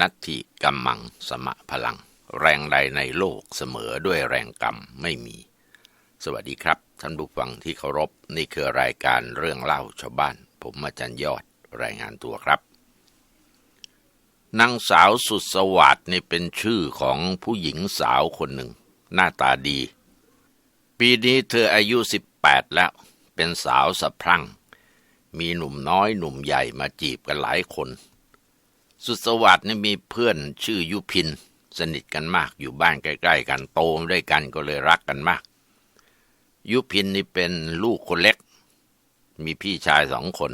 นัตถิกัมมังสมะพลัง แรงใดในโลกเสมอด้วยแรงกรรมไม่มี สวัสดีครับ ท่านผู้ฟังที่เคารพ นี่คือรายการเรื่องเล่าชาวบ้าน ผมอาจารย์ยอดรายงานตัวครับนางสาวสุดสวัสดิ์นี่เป็นชื่อของผู้หญิงสาวคนหนึ่ง หน้าตาดี ปีนี้เธออายุ 18 แล้ว เป็นสาวสะพรั่ง มีหนุ่มน้อยหนุ่มใหญ่มาจีบกันหลายคน สุดสวัสดิ์นี่มีเพื่อนชื่อยุพิน สนิทกันมากอยู่บ้านใกล้ ๆ กันโตมาด้วยกันก็เลยรักกันมาก ยุพินนี่เป็นลูกคนเล็ก มีพี่ชายสองคน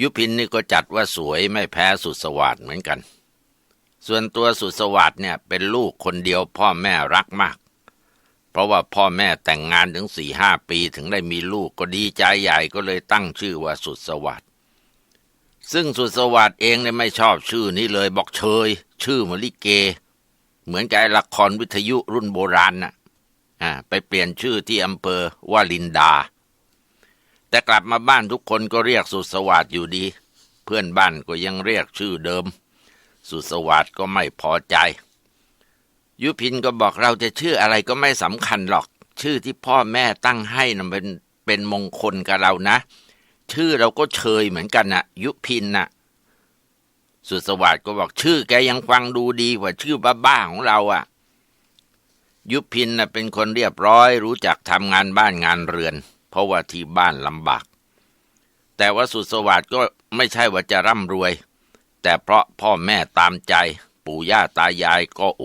ยุพินนี่ก็จัดว่าสวยไม่แพ้สุดสวัสดิ์เหมือนกัน ส่วนตัวสุดสวัสดิ์เนี่ยเป็นลูกคนเดียวพ่อแม่รักมาก เพราะว่าพ่อแม่แต่งงานถึงสี่ห้าปีถึงได้มีลูกก็ดีใจใหญ่ก็เลยตั้งชื่อว่าสุดสวัสดิ์ ซึ่งสุดสวัสดิ์เองเนี่ยไม่ชอบชื่อนี้เลย บอกเชย ชื่อมลิเก เหมือนกับละครวิทยุรุ่นโบราณน่ะอ่าไปเปลี่ยนชื่อที่อำเภอวาลินดา แต่กลับมาบ้านทุกคนก็เรียกสุดสวัสดิ์อยู่ดี เพื่อนบ้านก็ยังเรียกชื่อเดิม สุดสวัสดิ์ก็ไม่พอใจ ยุพินก็บอกเราจะชื่ออะไรก็ไม่สำคัญหรอก ชื่อที่พ่อแม่ตั้งให้นะเป็นเป็นมงคลกับเรานะ ชื่อเราก็เชยเหมือนกันนะยุพินนะ่ะ สุสวัสดิ์ก็บอกชื่อแกยังฟังดูดีกว่าชื่อบ้าๆของเราอะ่ะ ยุพินนะ่ะเป็นคนเรียบร้อย รู้จักทำงานบ้านงานเรือน เพราะว่าที่บ้านลำบาก แต่ว่าสุสวัสดิ์ก็ไม่ใช่ว่าจะร่ำรวย แต่เพราะพ่อแม่ตามใจ ปู่ย่าตายายก็โอ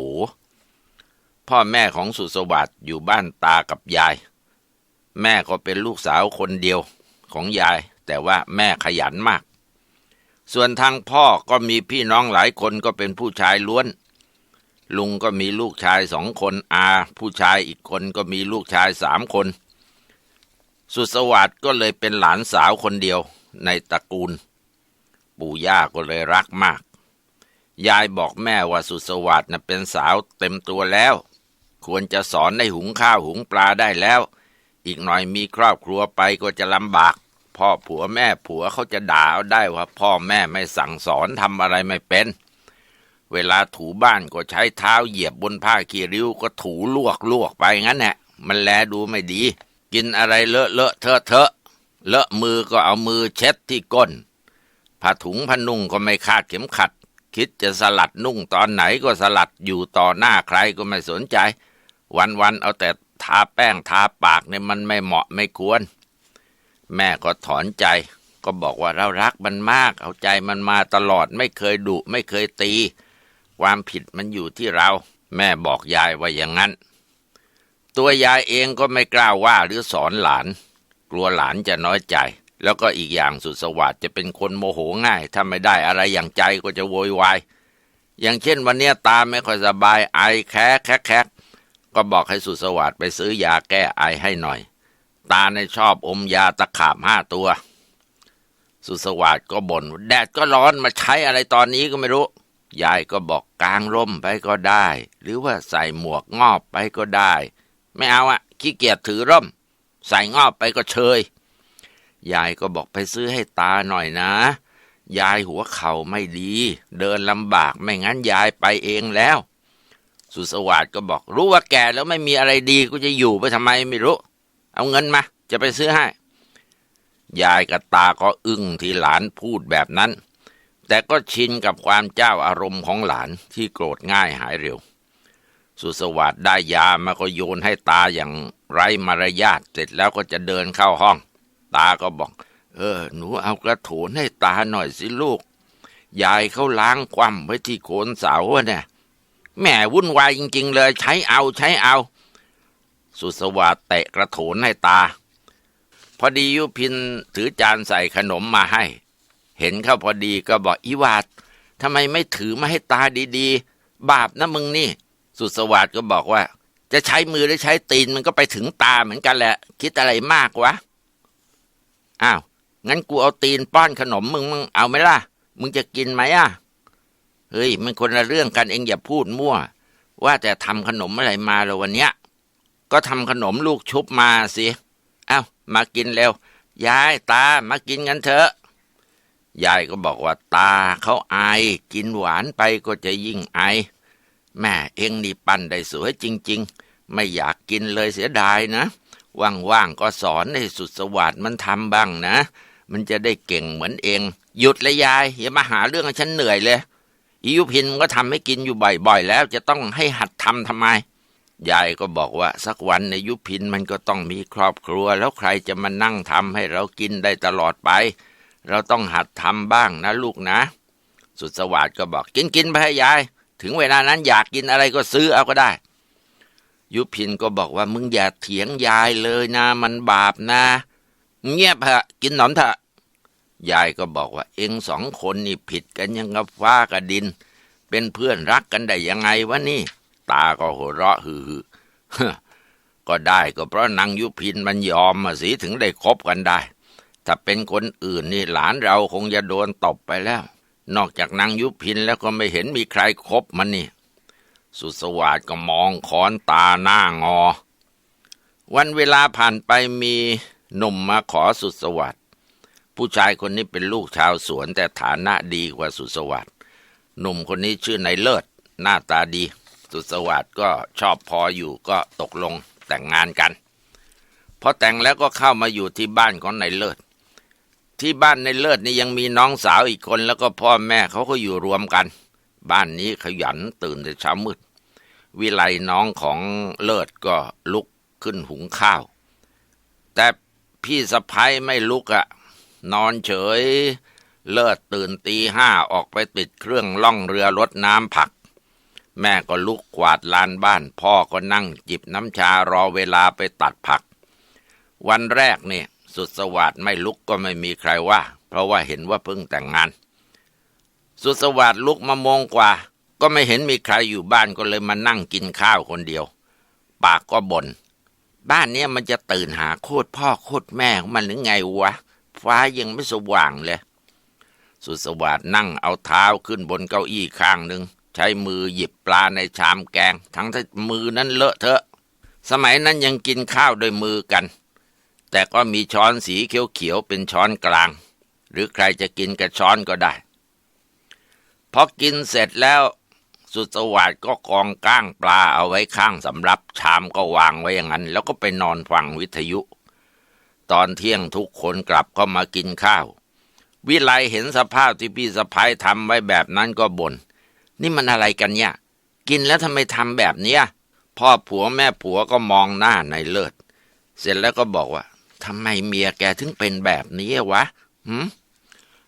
พ่อแม่ของสุสวัสดิ์อยู่บ้านตากับยาย แม่ก็เป็นลูกสาวคนเดียว ของยาย แต่ว่าแม่ขยันมาก ส่วนทางพ่อก็มีพี่น้องหลายคนก็เป็นผู้ชายล้วน ลุงก็มีลูกชายสองคนอาผู้ชายอีกคนก็มีลูกชายสามคน สุสวัสด์ก็เลยเป็นหลานสาวคนเดียวในตระกูล ปู่ย่าก็เลยรักมาก ยายบอกแม่ว่าสุสวัสด์น่ะเป็นสาวเต็มตัวแล้ว ควรจะสอนให้หุงข้าวหุงปลาได้แล้ว อีกหน่อยมีครอบครัวไปก็จะลำบาก พ่อผัวแม่ผัวเขาจะด่าเอาได้ว่าพ่อแม่ไม่สั่งสอนทำอะไรไม่เป็น เวลาถูบ้านก็ใช้เท้าเหยียบบนผ้าขี้ริ้วก็ถูลวกลวกไปงั้นแหละมันแลดูไม่ดี กินอะไรเลอะเลอะเทอะเทอะเลอะมือก็เอามือเช็ดที่ก้นผ้าถุงผ้านุ่งก็ไม่คาดเข็มขัด คิดจะสลัดนุ่งตอนไหนก็สลัดอยู่ต่อหน้าใครก็ไม่สนใจ วันๆเอาแต่ ทาแป้งทาปากเนี่ยมันไม่เหมาะไม่ควร แม่ก็ถอนใจ ก็บอกว่าเรารักมันมาก เอาใจมันมาตลอดไม่เคยดุไม่เคยตี ความผิดมันอยู่ที่เรา แม่บอกยายว่าอย่างนั้น ตัวยายเองก็ไม่กล้าว่าหรือสอนหลาน กลัวหลานจะน้อยใจ แล้วก็อีกอย่างสุดสวัสดิ์จะเป็นคนโมโหง่าย ถ้าไม่ได้อะไรอย่างใจก็จะโวยวายอย่างเช่นวันเนี้ยตาไม่ค่อยสบายไอแคะแคะแคะ ก็บอกให้สุสวัสดิ์ไปซื้อยาแก้ไอให้หน่อย ตาในชอบอมยาตะขาบห้าตัว สุสวัสดิ์ก็บน่นแดดก็ร้อนมาใช้อะไรตอนนี้ก็ไม่รู้ ยายก็บอกกางร่มไปก็ได้ หรือว่าใส่หมวกงอบไปก็ได้ ไม่เอาอะขี้เกียจถือร่ม ใส่งอบไปก็เชย ยายก็บอกไปซื้อให้ตาหน่อยนะ ยายหัวเข่าไม่ดี เดินลำบากไม่งั้นยายไปเองแล้ว สุสวัสด์ก็บอก รู้ว่าแก่แล้วไม่มีอะไรดีก็จะอยู่ไปทำไมไม่รู้ เอาเงินมา จะไปซื้อให้ ยายกับตาก็อึ้งที่หลานพูดแบบนั้น แต่ก็ชินกับความเจ้าอารมณ์ของหลานที่โกรธง่ายหายเร็ว สุสวัสด์ได้ยามาก็โยนให้ตาอย่างไร้มารยาทเสร็จแล้วก็จะเดินเข้าห้อง ตาก็บอก เออ หนูเอากระโถนให้ตาหน่อยสิลูกยายเขาล้างคว่ำไว้ที่โคนเสาเนี่ย แม่วุ่นวายจริง ๆ เลยใช้เอาใช้เอา สุสวัสดิ์เตะกระโถนให้ตา พอดียุพินถือจานใส่ขนมมาให้ เห็นเข้าพอดีก็บอกอีวาดทำไมไม่ถือมาให้ตาดีๆ บาปนะมึงนี่ สุสวัสดก็บอกว่า จะใช้มือหรือใช้ตีนมันก็ไปถึงตาเหมือนกันแหละ คิดอะไรมากวะ อ้าว งั้นกูเอาตีนป้อนขนมมึงมึงเอาไหมล่ะ มึงจะกินไหมอะ เฮ้ยมันคนละเรื่องกันเองอย่าพูดมั่ว ว่าแต่ทำขนมอะไรมาแล้ววันเนี้ย ก็ทำขนมลูกชุบมาสิเอ้ามากินเร็วยายตามากินกันเถอะ ยายก็บอกว่าตาเขาไอายกินหวานไปก็จะยิ่งไอ แม่เองนี่ปั้นได้สวยจริง ๆ ไม่อยากกินเลยเสียดายนะ ว่างๆก็สอนให้สุดสวัสดมันทำบ้างนะ มันจะได้เก่งเหมือนเอง หยุดเลยยายอย่ามาหาเรื่องให้ฉันเหนื่อยเลย อิยุพินก็ทำให้กินอยู่บ่อยๆ แล้วจะต้องให้หัดทำทำไม ยายก็บอกว่าสักวันในยุพินมันก็ต้องมีครอบครัว แล้วใครจะมานั่งทำให้เรากินได้ตลอดไป เราต้องหัดทำบ้างนะลูกนะ สุดสวัสดิ์ก็บอกกินกินไปให้ยาย ถึงเวลานั้นอยากกินอะไรก็ซื้อเอาก็ได้ ยุพินก็บอกว่ามึงอย่าเถียงยายเลยนะ มันบาปนะ เงียบเถอะกินหนอนเถอะ ยายก็บอกว่าเองสองคนนี่ผิดกันยังกับฟ้ากับดิน เป็นเพื่อนรักกันได้ยังไงวะนี่ ตาก็หัวเราะฮือก็ได้ก็เพราะนางยุพินมันยอมมาสิถึงได้คบกันได้ ถ้าเป็นคนอื่นนี่หลานเราคงจะโดนตบไปแล้ว นอกจากนางยุพินแล้วก็ไม่เห็นมีใครคบมันนี่ สุสวาสก็มองคอนตาหน้างอ วันเวลาผ่านไปมีหนุ่มมาขอสุสวัสด ผู้ชายคนนี้เป็นลูกชาวสวนแต่ฐานะดีกว่าสุสวัสดหนุ่มคนนี้ชื่อนายเลิศ หน้าตาดี สุสวัสดก็ชอบพออยู่ก็ตกลงแต่งงานกันพอแต่งแล้วก็เข้ามาอยู่ที่บ้านของนายเลิศ ที่บ้านในเลิศนี่ยังมีน้องสาวอีกคนแล้วก็พ่อแม่เขาก็อยู่รวมกัน บ้านนี้ขยันตื่นแต่เช้ามืดวิไลน้องของเลิศก็ลุกขึ้นหุงข้าว แต่พี่สะพ้ยไม่ลุกอะ นอนเฉย เลิศตื่นตีห้าออกไปติดเครื่องล่องเรือรดน้ำผัก แม่ก็ลุกกวาดลานบ้าน พ่อก็นั่งจิบน้ำชารอเวลาไปตัดผัก วันแรกเนี่ยสุดสวัสดไม่ลุกก็ไม่มีใครว่า เพราะว่าเห็นว่าเพิ่งแต่งงาน สุดสวัสดลุกมาโมงกว่า ก็ไม่เห็นมีใครอยู่บ้านก็เลยมานั่งกินข้าวคนเดียว ปากก็บน่นบ้านเนี้ยมันจะตื่นหาโคตรพ่อโคตรแม่ของมันหรือไงวะ ฟ้ายังไม่สว่างเลย สุสวัสดนั่งเอาเท้าขึ้นบนเก้าอี้ข้างหนึ่ง ใช้มือหยิบปลาในชามแกง ทั้งที่มือนั้นเลอะเทอะ สมัยนั้นยังกินข้าวด้วยมือกัน แต่ก็มีช้อนสีเขียวๆเป็นช้อนกลาง หรือใครจะกินกับช้อนก็ได้ พอกินเสร็จแล้วสุสวัสดก็กองก้างปลาเอาไว้ข้างสำรับชามก็วางไว้อย่างนั้น แล้วก็ไปนอนฟังวิทยุ ตอนเที่ยงทุกคนกลับก็มากินข้าว วิไลเห็นสภาพที่พี่สะพ้ายทำไว้แบบนั้นก็บน่นนี่มันอะไรกันเนี่ย กินแล้วทำไมทำแบบเนี้ยพ่อผัวแม่ผัวก็มองหน้าในเลิศ เสร็จแล้วก็บอกว่าทำไมเมียแกถึงเป็นแบบนี้วะหืม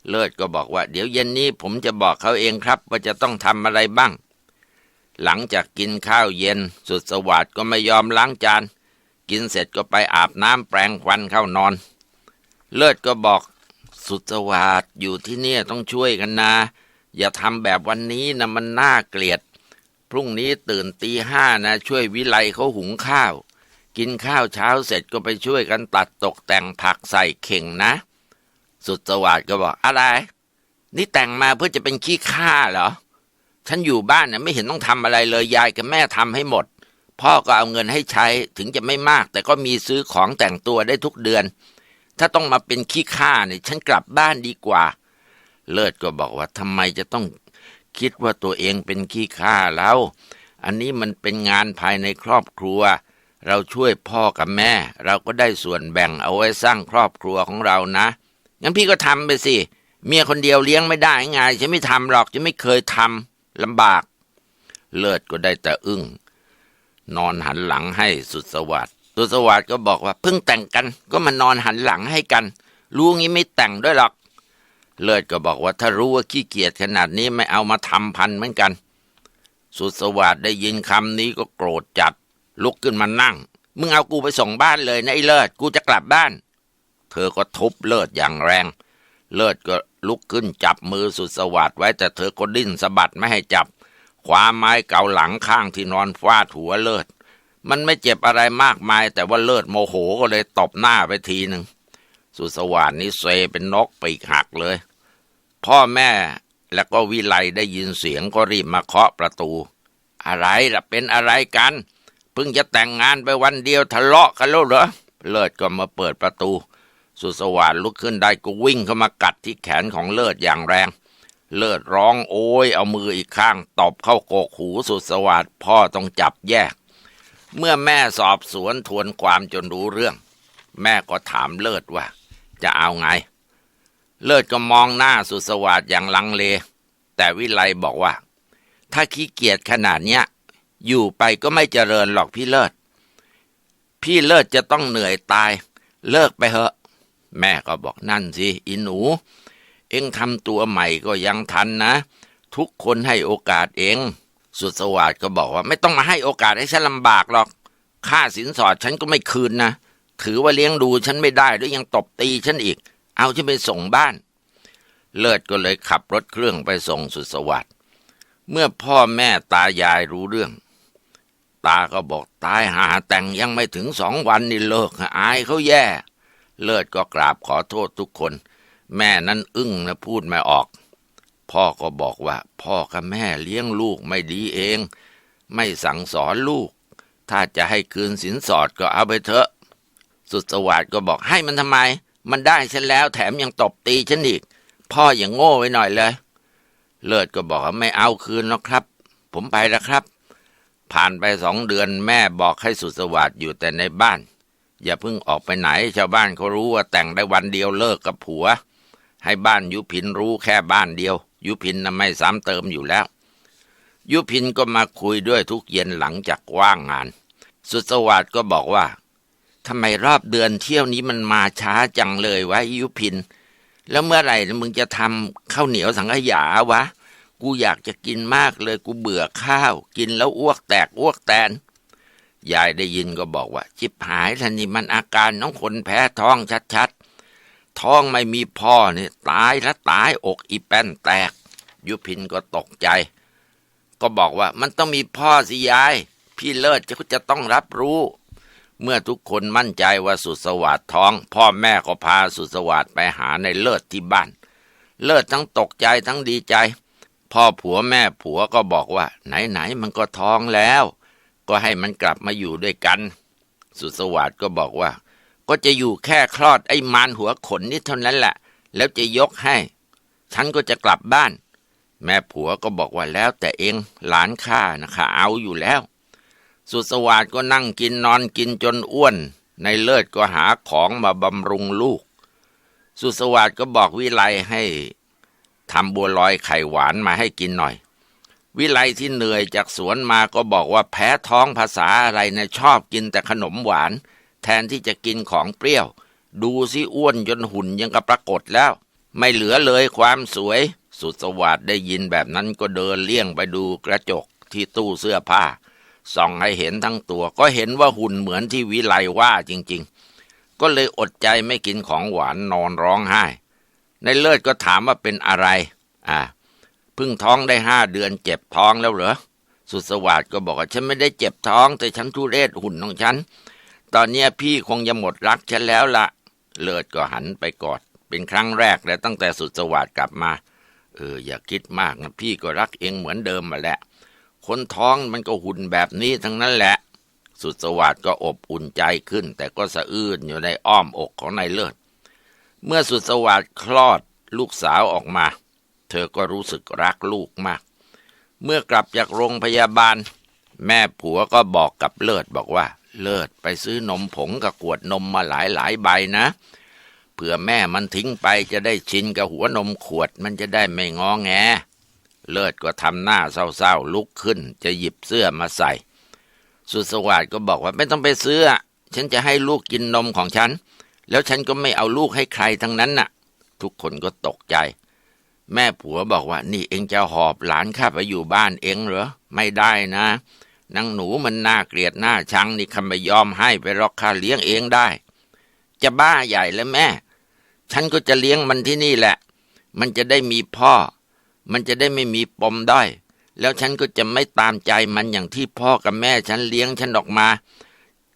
เลิศก็บอกว่า เดี๋ยวเย็นนี้ผมจะบอกเขาเองครับ ว่าจะต้องทำอะไรบ้าง หลังจากกินข้าวเย็น สุดสวัสดก็ไม่ยอมล้างจาน กินเสร็จก็ไปอาบน้ำแปรงฟันเข้านอน เลิศก็บอกสุดสวัสดอยู่ที่เนี่ยต้องช่วยกันนะ อย่าทำแบบวันนี้นะมันน่าเกลียด พรุ่งนี้ตื่นตีห้านะ ช่วยวิไลเขาหุงข้าว กินข้าวเช้าเสร็จก็ไปช่วยกันตัดตกแต่งผักใส่เข่งนะ สุดสวัสดก็บอกอะไร นี่แต่งมาเพื่อจะเป็นขี้ข้าเหรอ ฉันอยู่บ้านเนี่ยไม่เห็นต้องทำอะไรเลยยายกับแม่ทำให้หมด พ่อก็เอาเงินให้ใช้ถึงจะไม่มาก แต่ก็มีซื้อของแต่งตัวได้ทุกเดือน ถ้าต้องมาเป็นขี้ข้าเนี่ยฉันกลับบ้านดีกว่า เลิศก็บอกว่าทำไมจะต้องคิดว่าตัวเองเป็นขี้ข้าแล้ว อันนี้มันเป็นงานภายในครอบครัว เราช่วยพ่อกับแม่ เราก็ได้ส่วนแบ่งเอาไว้สร้างครอบครัวของเรานะงั้นพี่ก็ทำไปสิ เมียคนเดียวเลี้ยงไม่ได้ไงฉันไม่ทำหรอกฉันไม่เคยทำลำบาก เลิศก็ได้แต่อึ้ง นอนหันหลังให้สุดสวัสดิ์สุดสวัสดิ์ก็บอกว่าเพิ่งแต่งกัน ก็มานอนหันหลังให้กัน รู้งี้ไม่แต่งด้วยหรอก เลิศก็บอกว่าถ้ารู้ว่าขี้เกียจขนาดนี้ไม่เอามาทำพันเหมือนกัน สุดสวัสดิ์ได้ยินคำนี้ก็โกรธจัด ลุกขึ้นมานั่ง มึงเอากูไปส่งบ้านเลยนะไอ้เลิศกูจะกลับบ้าน เธอก็ทุบเลิศอย่างแรง เลิศก็ลุกขึ้นจับมือสุดสวัสดิ์ไว้แต่เธอก็ดิ้นสะบัดไม่ให้จับ คว้าไม้เก่าหลังข้างที่นอนฟาดหัวเลิศ มันไม่เจ็บอะไรมากมาย แต่ว่าเลิศโมโหก็เลยตบหน้าไปทีหนึ่ง สุสวัสดิ์นี่เซเป็นนกปีกหักเลย พ่อแม่แล้วก็วิไลได้ยินเสียงก็รีบมาเคาะประตู อะไรล่ะเป็นอะไรกัน เพิ่งจะแต่งงานไปวันเดียวทะเลาะกันแล้วเหรอ เลิศก็มาเปิดประตู สุสวัสดลุกขึ้นได้ก็วิ่งเข้ามากัดที่แขนของเลิศอย่างแรง เลิศร้องโอยเอามืออีกข้างตบเข้าโกกหูสุดสวัสดพ่อต้องจับแยก เมื่อแม่สอบสวนทวนความจนรู้เรื่อง แม่ก็ถามเลิศว่า จะเอาไง เลิศก็มองหน้าสุดสวัสดอย่างลังเล แต่วิไลบอกว่า ถ้าขี้เกียจขนาดเนี้ยอยู่ไปก็ไม่เจริญหรอกพี่เลิศ พี่เลิศจะต้องเหนื่อยตาย เลิกไปเถอะ แม่ก็บอกนั่นสิอิหนู เอ็งทำตัวใหม่ก็ยังทันนะ ทุกคนให้โอกาสเอง สุดสวัสดก็บอกว่า ไม่ต้องมาให้โอกาสให้ฉันลำบากหรอก ค่าสินสอดฉันก็ไม่คืนนะ ถือว่าเลี้ยงดูฉันไม่ได้ด้วยยังตบตีฉันอีก เอาฉันไปส่งบ้าน เลิศก็เลยขับรถเครื่องไปส่งสุดสวัสดเมื่อพ่อแม่ตายายรู้เรื่อง ตาก็บอกตายหาแต่งยังไม่ถึงสองวันนี่เลิกอายเขาแย่ เลิศก็กราบขอโทษทุกคน แม่นั้นอึ้งนะพูดไม่ออก พ่อก็บอกว่า พ่อกับแม่เลี้ยงลูกไม่ดีเอง ไม่สั่งสอนลูก ถ้าจะให้คืนสินสอดก็เอาไปเถอะ สุดสวัสดก็บอกให้มันทำไม มันได้ฉันแล้วแถมยังตบตีฉันอีก พ่ออย่างโง่ไว้หน่อยเลย เลิศก็บอกว่าไม่เอาคืนหรอกครับ ผมไปแล้วครับ ผ่านไปสองเดือนแม่บอกให้สุดสวัสดอยู่แต่ในบ้าน อย่าเพิ่งออกไปไหนชาวบ้านเขารู้ว่าแต่งได้วันเดียวเลิกกับผัว ให้บ้านยุพินรู้แค่บ้านเดียว ยุพินน่ะไม่ซ้ำเติมอยู่แล้ว ยุพินก็มาคุยด้วยทุกเย็นหลังจากว่างงาน สุดสวัสดก็บอกว่าทำไมรอบเดือนเที่ยวนี้มันมาช้าจังเลยวะยุพิน แล้วเมื่อไหร่มึงจะทำข้าวเหนียวสังขยาวะ กูอยากจะกินมากเลยกูเบื่อข้าว กินแล้วอ้วกแตกอ้วกแตนยายได้ยินก็บอกว่า จิบหายท่านี่มันอาการน้องคนแพ้ท้องชัด ท้องไม่มีพ่อเนี่ยตายแล้วตายอกอีแป้นแตก ยุพินก็ตกใจ ก็บอกว่ามันต้องมีพ่อสิยาย พี่เลิศจะจะต้องรับรู้ เมื่อทุกคนมั่นใจว่าสุดสวัสดท้อง พ่อแม่ก็พาสุดสวัสดไปหาในเลิศที่บ้าน เลิศทั้งตกใจทั้งดีใจ พ่อผัวแม่ผัวก็บอกว่า ไหนๆมันก็ท้องแล้ว ก็ให้มันกลับมาอยู่ด้วยกัน สุดสวัสดก็บอกว่า ก็จะอยู่แค่คลอดไอ้มารหัวขนนี่เท่านั้นแหละ แล้วจะยกให้ ฉันก็จะกลับบ้าน แม่ผัวก็บอกว่าแล้วแต่เองหลานข้านะคะเอาอยู่แล้ว สุดสวัสดก็นั่งกินนอนกินจนอ้วน ในเลิศก็หาของมาบำรุงลูก สุดสวัสดก็บอกวิไลให้ทำบัวลอยไข่หวานมาให้กินหน่อย วิไลที่เหนื่อยจากสวนมาก็บอกว่าแพ้ท้องภาษาอะไรนะชอบกินแต่ขนมหวาน แทนที่จะกินของเปรี้ยว ดูสิอ้วนจนหุ่นยังกับปรากฏแล้ว ไม่เหลือเลยความสวย สุดสวัสดได้ยินแบบนั้นก็เดินเลี่ยงไปดูกระจกที่ตู้เสื้อผ้า ส่องให้เห็นทั้งตัว ก็เห็นว่าหุ่นเหมือนที่วิไลว่าจริง ๆ ก็เลยอดใจไม่กินของหวานนอนร้องไห้ ในเลิศก็ถามว่าเป็นอะไร อ่าเพิ่งท้องได้ห้าเดือนเจ็บท้องแล้วเหรอสุดสวัสดก็บอกว่าฉันไม่ได้เจ็บท้อง แต่ฉันทุเรศหุ่นของฉัน ตอนนี้พี่คงจะหมดรักฉันแล้วละเลิศก็หันไปกอด เป็นครั้งแรกและตั้งแต่สุดสวัสดกลับมา เออ อย่าคิดมากนะพี่ก็รักเองเหมือนเดิมมาแหละ คนท้องมันก็หุ่นแบบนี้ทั้งนั้นแหละ สุดสวัสดก็อบอุ่นใจขึ้น แต่ก็สะอื้นอยู่ในอ้อมอกของนายเลิศ เมื่อสุดสวัสดคลอดลูกสาวออกมา เธอก็รู้สึกรักลูกมาก เมื่อกลับจากโรงพยาบาล แม่ผัวก็บอกกับเลิศบอกว่า เลิศไปซื้อนมผงกับขวดนมมาหลายหลายใบนะเผื่อแม่มันทิ้งไปจะได้ชินกับหัวนมขวดมันจะได้ไม่งอแง เลิศก็ทำหน้าเศร้าๆลุกขึ้น จะหยิบเสื้อมาใส่ สุสวัสดก็บอกว่าไม่ต้องไปซื้อ ฉันจะให้ลูกกินนมของฉัน แล้วฉันก็ไม่เอาลูกให้ใครทั้งนั้นน่ะ ทุกคนก็ตกใจ แม่ผัวบอกว่า นี่เองจะหอบหลานข้าไปอยู่บ้านเองเหรอไม่ได้นะ นางหนูมันน่าเกลียดน่าชังนี่คำไม่ยอมให้ไปรอกค่าเลี้ยงเองได้ จะบ้าใหญ่แล้วแม่ ฉันก็จะเลี้ยงมันที่นี่แหละ มันจะได้มีพ่อ มันจะได้ไม่มีปมด้อย แล้วฉันก็จะไม่ตามใจมันอย่างที่พ่อกับแม่ฉันเลี้ยงฉันออกมา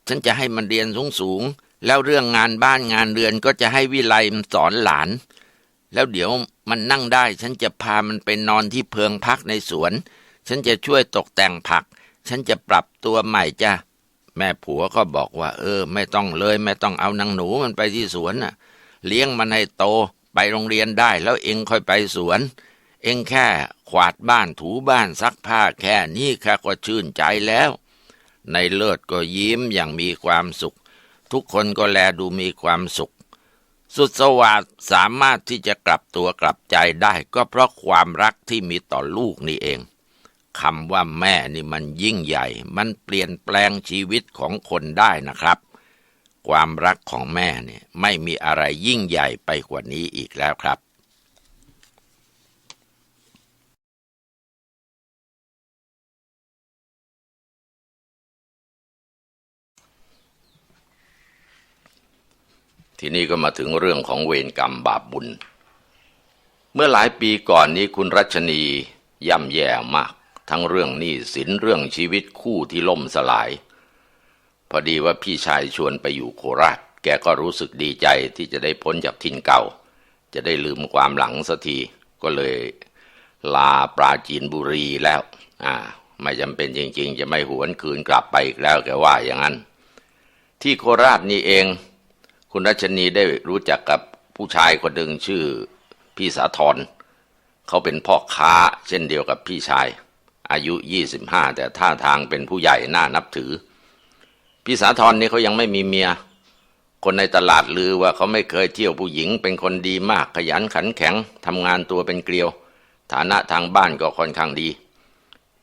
ฉันจะให้มันเรียนสูงสูง แล้วเรื่องงานบ้านงานเรือนก็จะให้วิไลมันสอนหลาน แล้วเดี๋ยวมันนั่งได้ ฉันจะพามันไปนอนที่เพิงพักในสวน ฉันจะช่วยตกแต่งผัก ฉันจะปรับตัวใหม่จ้ะแม่ผัวก็บอกว่า เออ ไม่ต้องเลย ไม่ต้องเอานางหนูมันไปที่สวนน่ะ เลี้ยงมันให้โตไปโรงเรียนได้ แล้วเองค่อยไปสวน เองแค่ขวาดบ้านถูบ้านซักผ้าแค่นี้แค่ก็ชื่นใจแล้ว ในเลิศก็ยิ้มอย่างมีความสุข ทุกคนก็แลดูมีความสุข สุดสวัสดสามารถที่จะกลับตัวกลับใจได้ ก็เพราะความรักที่มีต่อลูกนี่เอง คำว่าแม่นี่มันยิ่งใหญ่ มันเปลี่ยนแปลงชีวิตของคนได้นะครับ ความรักของแม่เนี่ยไม่มีอะไรยิ่งใหญ่ไปกว่านี้อีกแล้วครับทีนี้ก็มาถึงเรื่องของเวรกรรมบาปบุญ เมื่อหลายปีก่อนนี้คุณรัชนีย่ำแย่มาก ทั้งเรื่องหนี้สินเรื่องชีวิตคู่ที่ล่มสลาย พอดีว่าพี่ชายชวนไปอยู่โคราช แกก็รู้สึกดีใจที่จะได้พ้นจากถิ่นเก่า จะได้ลืมความหลังสักทีก็เลยลาปราจีนบุรีแล้ว อ่า ไม่จำเป็นจริง ๆ จะไม่หวนคืนกลับไปอีกแล้วแกว่าอย่างนั้น ที่โคราชนี่เอง คุณรัชนีได้รู้จักกับผู้ชายคนหนึ่งชื่อพี่สาธรเขาเป็นพ่อค้าเช่นเดียวกับพี่ชาย อายุ 25 แต่ท่าทางเป็นผู้ใหญ่น่านับถือ พี่สาธรนี่เขายังไม่มีเมีย คนในตลาดลือว่าเขาไม่เคยเที่ยวผู้หญิง เป็นคนดีมากขยันขันแข็งทำงานตัวเป็นเกลียว ฐานะทางบ้านก็ค่อนข้างดี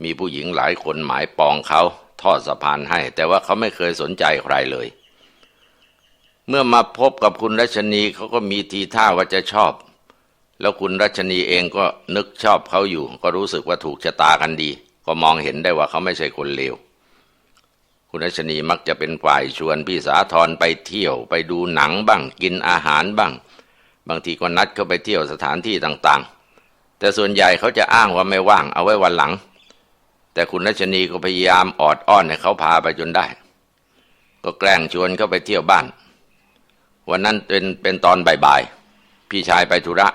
มีผู้หญิงหลายคนหมายปองเขาทอดสะพานให้ แต่ว่าเขาไม่เคยสนใจใครเลย เมื่อมาพบกับคุณรัชนีเขาก็มีทีท่าว่าจะชอบ แล้วคุณรัชนีเองก็นึกชอบเขาอยู่ ก็รู้สึกว่าถูกชะตากันดี ก็มองเห็นได้ว่าเขาไม่ใช่คนเลวคุณรัชนีมักจะเป็นฝ่ายชวนพี่สาธรไปเที่ยวไปดูหนังบ้างกินอาหารบ้าง บางทีก็นัดเขาไปเที่ยวสถานที่ต่างๆ แต่ส่วนใหญ่เขาจะอ้างว่าไม่ว่างเอาไว้วันหลัง แต่คุณรัชนีก็พยายามออดอ้อนให้เขาพาไปจนได้ ก็แกล้งชวนเขาไปเที่ยวบ้าน วันนั้นเป็นเป็นตอนบ่ายๆพี่ชายไปธุระ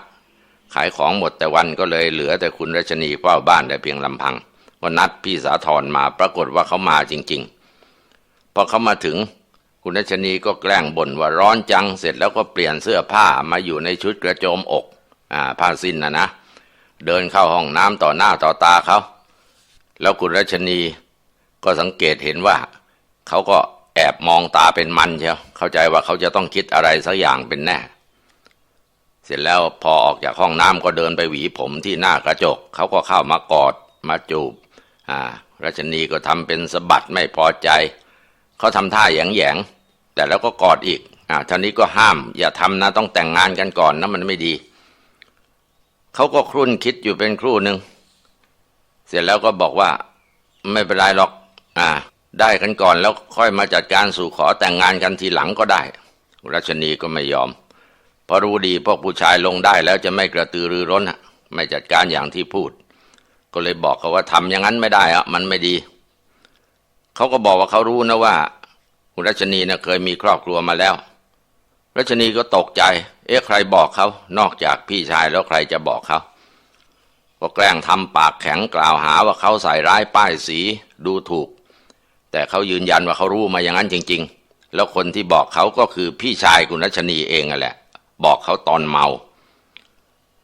ขายของหมดแต่วันก็เลยเหลือแต่คุณรัชนีเฝ้าบ้านแต่เพียงลำพังก็นัดพี่สาธรมาปรากฏว่าเขามาจริง ๆ พอเขามาถึงคุณรัชนีก็แกล้งบ่นว่าร้อนจังเสร็จแล้วก็เปลี่ยนเสื้อผ้ามาอยู่ในชุดกระโจมอกอ่าผ้าสิ้นนะนะ เดินเข้าห้องน้ำต่อหน้าต่อตาเขาแล้วคุณรัชนีก็สังเกตเห็นว่าเขาก็แอบมองตาเป็นมันเชียวเข้าใจว่าเขาจะต้องคิดอะไรสักอย่างเป็นแน่ เสร็จแล้วพอออกจากห้องน้ำก็เดินไปหวีผมที่หน้ากระจก เขาก็เข้ามากอดมาจูบ อ่ารัชนีก็ทำเป็นสะบัดไม่พอใจ เขาทำท่าแยงๆแต่แล้วก็กอดอีก อ่าท่านี้ก็ห้าม อย่าทำนะต้องแต่งงานกันก่อนนะมันไม่ดี เขาก็ครุ่นคิดอยู่เป็นครู่หนึ่งเสร็จแล้วก็บอกว่าไม่เป็นไรหรอก อ่า ได้กันก่อนแล้วค่อยมาจัดการสู่ขอแต่งงานกันทีหลังก็ได้ รัชนีก็ไม่ยอม พราะรู้ดีพวกผู้ชายลงได้แล้วจะไม่กระตือรือร้นไม่จัดการอย่างที่พูด ก็เลยบอกเขาว่าทำอย่างนั้นไม่ได้อะมันไม่ดี เขาก็บอกว่าเขารู้นะว่าคุณรัชนีนะเคยมีครอบครัวมาแล้ว รัชนีก็ตกใจ เอ๊ะใครบอกเขา นอกจากพี่ชายแล้วใครจะบอกเขาก็แกล้งทำปากแข็งกล่าวหาว่าเขาใส่ร้ายป้ายสีดูถูก แต่เขายืนยันว่าเขารู้มาอย่างนั้นจริง ๆ แล้วคนที่บอกเขาก็คือพี่ชายคุณรัชนีเองนั่นแหละ บอกเขาตอนเมา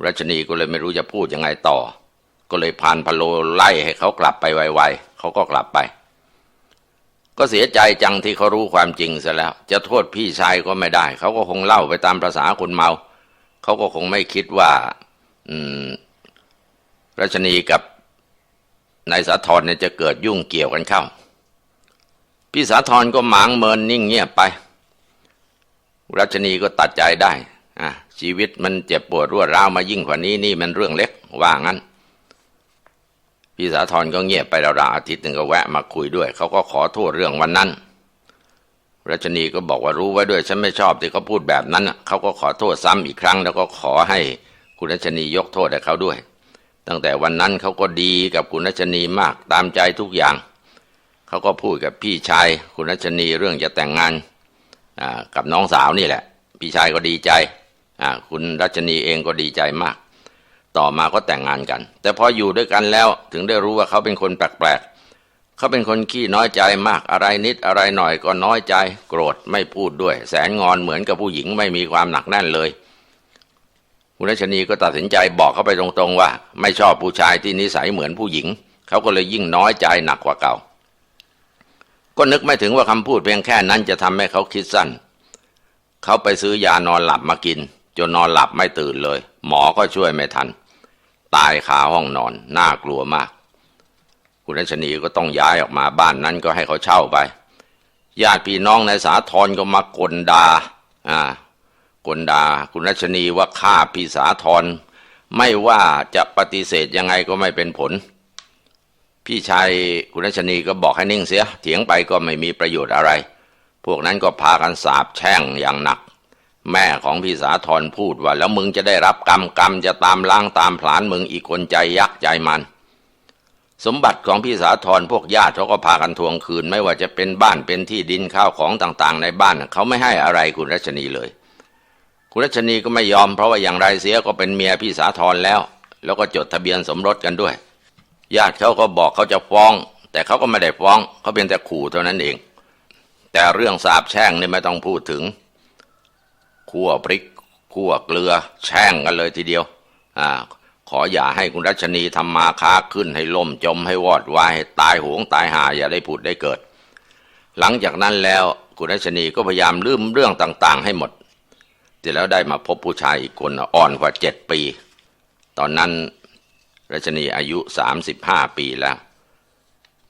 รัชนีก็เลยไม่รู้จะพูดยังไงต่อ ก็เลยพานพะโลไล่ให้เขากลับไปไวๆเขาก็กลับไป ก็เสียใจจังที่เขารู้ความจริงซะแล้ว จะโทษพี่ชายก็ไม่ได้ เขาก็คงเล่าไปตามภาษาคนเมา เขาก็คงไม่คิดว่า อืมรัชนีกับนายสาธรเนี่ยจะเกิดยุ่งเกี่ยวกันเข้า พี่สาธรก็หมางเมินนิ่งเงียบไป รัชนีก็ตัดใจได้ ชีวิตมันเจ็บปวดรวดร้าวมายิ่งกว่านี้นี่มันเรื่องเล็กว่างั้น พี่สาธรก็เงียบไปราวๆอาทิตย์หนึ่งก็แวะมาคุยด้วย เขาก็ขอโทษเรื่องวันนั้นรัชนีก็บอกว่ารู้ไว้ด้วยฉันไม่ชอบที่เขาพูดแบบนั้นเขาก็ขอโทษซ้ำอีกครั้ง แล้วก็ขอให้คุณรัชนียกโทษให้เขาด้วย ตั้งแต่วันนั้นเขาก็ดีกับคุณรัชนีมากตามใจทุกอย่างเขาก็พูดกับพี่ชายคุณรัชนีเรื่องจะแต่งงานกับน้องสาวนี่แหละ พี่ชายก็ดีใจ คุณรัชนีเองก็ดีใจมาก ต่อมาก็แต่งงานกัน แต่พออยู่ด้วยกันแล้วถึงได้รู้ว่าเขาเป็นคนแปลกๆเขาเป็นคนขี้น้อยใจมากอะไรนิดอะไรหน่อยก็น้อยใจ โกรธไม่พูดด้วย แสนงอนเหมือนกับผู้หญิงไม่มีความหนักแน่นเลยคุณรัชนีก็ตัดสินใจบอกเขาไปตรงๆว่า ไม่ชอบผู้ชายที่นิสัยเหมือนผู้หญิงเขาก็เลยยิ่งน้อยใจหนักกว่าเก่า ก็นึกไม่ถึงว่าคำพูดเพียงแค่นั้นจะทำให้เขาคิดสั้น เขาไปซื้อยานอนหลับมากิน จนนอนหลับไม่ตื่นเลย หมอก็ช่วยไม่ทัน ตายคาห้องนอน น่ากลัวมาก คุณรัชนีก็ต้องย้ายออกมาบ้านนั้นก็ให้เขาเช่าไป ญาติพี่น้องในสาทรก็มากลดาอ่ากลดา คุณรัชนีว่าฆ่าพี่สาทรไม่ว่าจะปฏิเสธยังไงก็ไม่เป็นผล พี่ชายคุณรัชนีก็บอกให้นิ่งเสีย เถียงไปก็ไม่มีประโยชน์อะไร พวกนั้นก็พากันสาบแช่งอย่างหนัก แม่ของพี่สาทรพูดว่า แล้วมึงจะได้รับกรรมกรรมจะตามล้างตามผลาญมึงอีกคนใจยักษ์ใจมัน สมบัติของพี่สาทรพวกญาติเขาก็พากันทวงคืน ไม่ว่าจะเป็นบ้านเป็นที่ดินข้าวของต่างๆ ในบ้านเขาไม่ให้อะไรคุณรัชนีเลย คุณรัชนีก็ไม่ยอมเพราะว่าอย่างไรเสียก็เป็นเมียพี่สาทรแล้ว แล้วก็จดทะเบียนสมรสกันด้วย ญาติเขาก็บอกเขาจะฟ้อง แต่เขาก็ไม่ได้ฟ้องเขาเพียงแต่ขู่เท่านั้นเอง แต่เรื่องสาบแช่งนี่ไม่ต้องพูดถึง คั่วพริกคั่วเกลือ แช่งกันเลยทีเดียว อ่า ขออย่าให้คุณรัชนีทำมาค้าขึ้นให้ล่มจมให้วอดวายให้ตายหวงตายหาอย่าได้ผุดได้เกิด หลังจากนั้นแล้วคุณรัชนีก็พยายามลืมเรื่องต่าง ๆ ให้หมดแต่แล้วได้มาพบผู้ชายอีกคนอ่อนกว่าเจ็ดปี ตอนนั้นรัชนีอายุสามสิบห้าปีแล้ว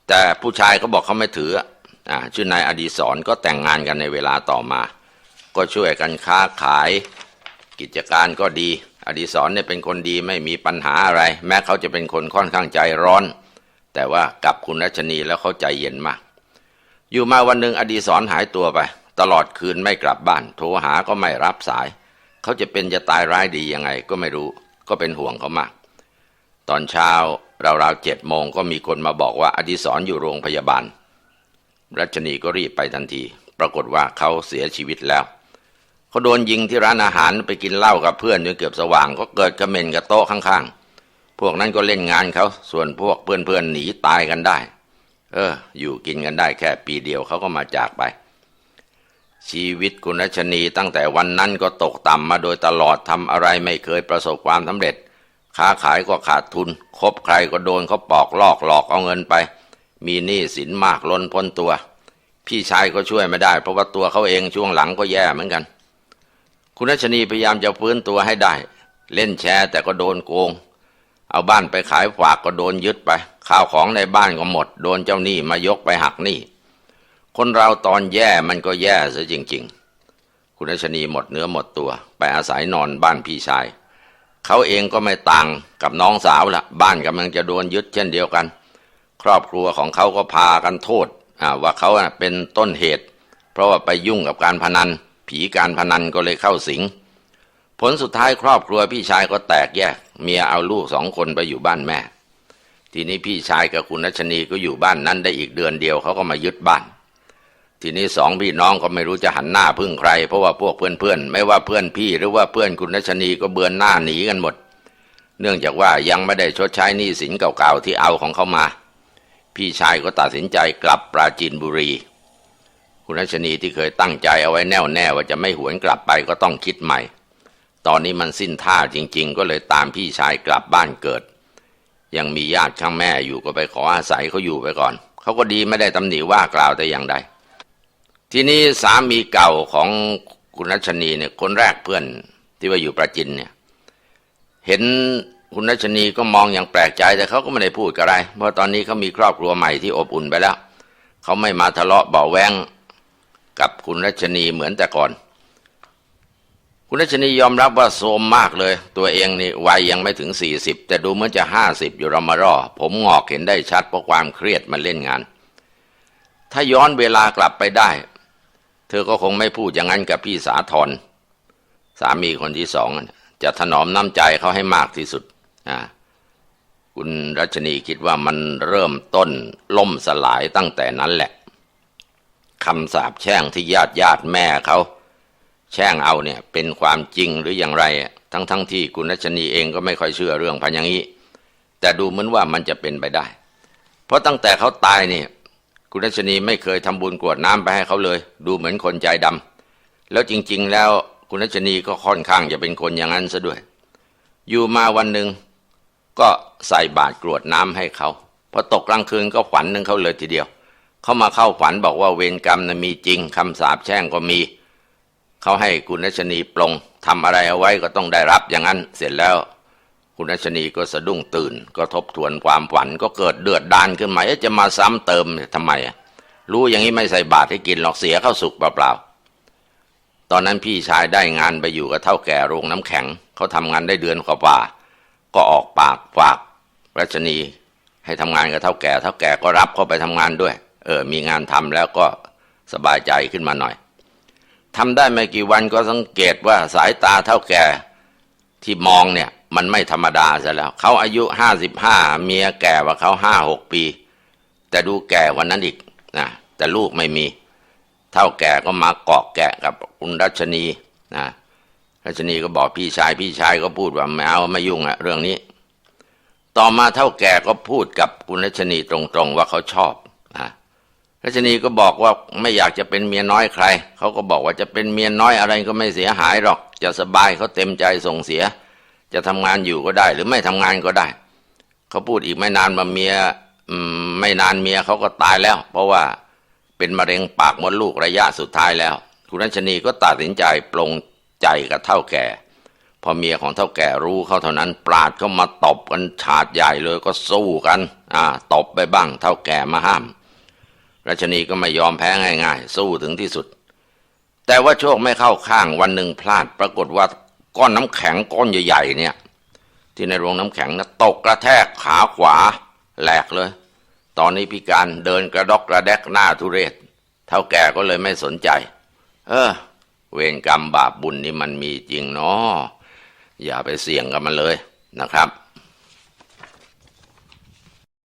แต่ผู้ชายก็บอกเขาไม่ถืออ่าชื่อนายอดีศรก็แต่งงานกันในเวลาต่อมา ก็ช่วยกันค้าขาย กิจการก็ดี อดีศรเนี่ยเป็นคนดีไม่มีปัญหาอะไร แม้เขาจะเป็นคนค่อนข้างใจร้อน แต่ว่ากับคุณรัชนีแล้วเขาใจเย็นมาก อยู่มาวันหนึ่งอดีศรหายตัวไป ตลอดคืนไม่กลับบ้าน โทรหาก็ไม่รับสาย เขาจะเป็นจะตายร้ายดียังไงก็ไม่รู้ ก็เป็นห่วงเขามาก ตอนเช้าราวๆเจ็ดโมงก็มีคนมาบอกว่าอดีศรออยู่โรงพยาบาล รัชนีก็รีบไปทันที ปรากฏว่าเขาเสียชีวิตแล้ว เขาโดนยิงที่ร้านอาหารไปกินเหล้ากับเพื่อนจนเกือบสว่าง ก็เกิดกระเม็นกับโต๊ะข้างๆ พวกนั้นก็เล่นงานเขาส่วนพวกเพื่อนๆหนีตายกันได้ เออ อยู่กินกันได้แค่ปีเดียวเขาก็มาจากไป ชีวิตคุณรัชนีตั้งแต่วันนั้นก็ตกต่ำมาโดยตลอดทำอะไรไม่เคยประสบความสำเร็จ ค้าขายก็ขาดทุน คบใครก็โดนเขาปอกลอกหลอกเอาเงินไป มีหนี้สินมากล้นพ้นตัว พี่ชายก็ช่วยไม่ได้ เพราะว่าตัวเขาเองช่วงหลังก็แย่เหมือนกัน คุณรัชนีพยายามจะฟื้นตัวให้ได้ เล่นแชร์แต่ก็โดนโกง เอาบ้านไปขายฝากก็โดนยึดไป ข้าวของในบ้านก็หมด โดนเจ้าหนี้มายกไปหักหนี้ คนเราตอนแย่มันก็แย่ซะจริง ๆ คุณรัชนีหมดเนื้อหมดตัว ไปอาศัยนอนบ้านพี่ชาย เขาเองก็ไม่ต่างกับน้องสาวละบ้านกำลังจะโดนยึดเช่นเดียวกัน ครอบครัวของเขาก็พากันโทษว่าเขาเป็นต้นเหตุ เพราะว่าไปยุ่งกับการพนัน ผีการพนันก็เลยเข้าสิง ผลสุดท้ายครอบครัวพี่ชายก็แตกแยก เมียเอาลูกสองคนไปอยู่บ้านแม่ ทีนี้พี่ชายกับคุณรัชนีก็อยู่บ้านนั้นได้อีกเดือนเดียวเขาก็มายึดบ้าน ทีนี้สองพี่น้องก็ไม่รู้จะหันหน้าพึ่งใคร เพราะว่าพวกเพื่อนๆไม่ว่าเพื่อนพี่หรือว่าเพื่อนคุณรัชนีก็เบือนหน้าหนีกันหมด เนื่องจากว่ายังไม่ได้ชดใช้หนี้สินเก่าๆที่เอาของเขามา พี่ชายก็ตัดสินใจกลับปราจีนบุรี คุณรัชนีที่เคยตั้งใจเอาไว้แน่วแน่ว่าจะไม่หวนกลับไปก็ต้องคิดใหม่ ตอนนี้มันสิ้นท่าจริง ๆ ก็เลยตามพี่ชายกลับบ้านเกิด ยังมีญาติข้างแม่อยู่ก็ไปขออาศัยเขาอยู่ไปก่อน เขาก็ดีไม่ได้ตำหนิว่ากล่าวแต่อย่างใด ทีนี้สามีเก่าของคุณรัชนีเนี่ยคนแรกเพื่อนที่ว่าอยู่ประจินเนี่ย เห็นคุณรัชนีก็มองอย่างแปลกใจแต่เขาก็ไม่ได้พูดอะไร เพราะตอนนี้เขามีครอบครัวใหม่ที่อบอุ่นไปแล้วเขาไม่มาทะเลาะเบาแวง กับคุณรัชนีเหมือนแต่ก่อน คุณรัชนียอมรับว่าโทรมมากเลย ตัวเองนี่วัยยังไม่ถึงสี่สิบแต่ดูเหมือนจะห้าสิบอยู่รามารอ ผมงอกเห็นได้ชัดเพราะความเครียดมาเล่นงาน ถ้าย้อนเวลากลับไปได้ เธอก็คงไม่พูดอย่างนั้นกับพี่สาธรสามีคนที่สองจะถนอมน้ำใจเขาให้มากที่สุดอ่าคุณรัชนีคิดว่ามันเริ่มต้นล่มสลายตั้งแต่นั้นแหละ คำสาปแช่งที่ญาติญาติแม่เขา แช่งเอาเนี่ยเป็นความจริงหรืออย่างไร ทั้งทั้งที่คุณรัชนีเองก็ไม่ค่อยเชื่อเรื่องพันอย่างนี้ แต่ดูเหมือนว่ามันจะเป็นไปได้ เพราะตั้งแต่เขาตายเนี่ยคุณรัชนีไม่เคยทำบุญกรวดน้ำไปให้เขาเลย ดูเหมือนคนใจดำแล้วจริง ๆ แล้วคุณรัชนีก็ค่อนข้างจะเป็นคนอย่างนั้นซะด้วย อยู่มาวันหนึ่งก็ใส่บาตรกรวดน้ำให้เขาพอตกกลางคืนก็ฝันนึ่งเขาเลยทีเดียว เขามาเข้าฝันบอกว่าเวรกรรมนะมีจริงคำสาปแช่งก็มี เขาให้คุณรัชนีปลงทำอะไรเอาไว้ก็ต้องได้รับอย่างนั้น เสร็จแล้วคุณรัชนีก็สะดุ้งตื่น ก็ทบทวนความฝันก็เกิดเดือดดานขึ้นมาจะมาซ้ำเติมทำไมรู้อย่างนี้ไม่ใส่บาตรให้กินหรอกเสียเข้าสุกเปล่าๆตอนนั้นพี่ชายได้งานไปอยู่กับเท่าแก่โรงน้ำแข็ง เขาทำงานได้เดือนกว่าก็ออกปากฝากรัชนีให้ทำงานกับเท่าแก่ เท่าแก่ก็รับเข้าไปทำงานด้วย เออมีงานทำแล้วก็สบายใจขึ้นมาหน่อยทำได้ไม่กี่วันก็สังเกตว่าสายตาเท่าแก่ที่มองเนี่ย มันไม่ธรรมดาซะแล้ว เขาอายุห้าสิบห้าเมียแก่กว่าเขาห้าหกปี แต่ดูแก่กวันนั้นอีกนะแต่ลูกไม่มี เท่าแก่ก็มาเกาะแกะกับคุณรัชนีนะรัชนีก็บอกพี่ชายพี่ชายก็พูดว่าไม่เอาไม่ยุ่งอะเรื่องนี้ ต่อมาเท่าแก่ก็พูดกับคุณรัชนีตรงๆ ว่าเขาชอบ รัชนีก็บอกว่าไม่อยากจะเป็นเมียน้อยใคร เขาก็บอกว่าจะเป็นเมียน้อยอะไรก็ไม่เสียหายหรอก จะสบายเขาเต็มใจส่งเสีย จะทำงานอยู่ก็ได้ หรือไม่ทำงานก็ได้ เขาพูดอีกไม่นานมาเมียมไม่นานเมียเขาก็ตายแล้ว เพราะว่าเป็นมะเร็งปากมดลูกระยะสุดท้ายแล้ว คุณรัชนีก็ตัดสินใจปลงใจกับเท่าแก่ พอเมียของเท่าแก่รู้เขาเท่านั้น ปราดก็มาตบกันฉาดใหญ่เลยก็สู้กัน อ่าตบไปบ้าง เท่าแก่มาห้าม รัชนีก็ไม่ยอมแพ้ง่าย ๆ สู้ถึงที่สุด แต่ว่าโชคไม่เข้าข้างวันหนึ่งพลาด ปรากฏว่าก้อนน้ำแข็งก้อนใหญ่ๆเนี่ย ที่ในโรงน้ำแข็งนะตกกระแทกขาขวาแหลกเลย ตอนนี้พิการเดินกระดอกกระแดกหน้าทุเรศ เท่าแก่ก็เลยไม่สนใจ เออ เวรกรรมบาปบุญนี่มันมีจริงเนาะอย่าไปเสี่ยงกับมันเลยนะครับ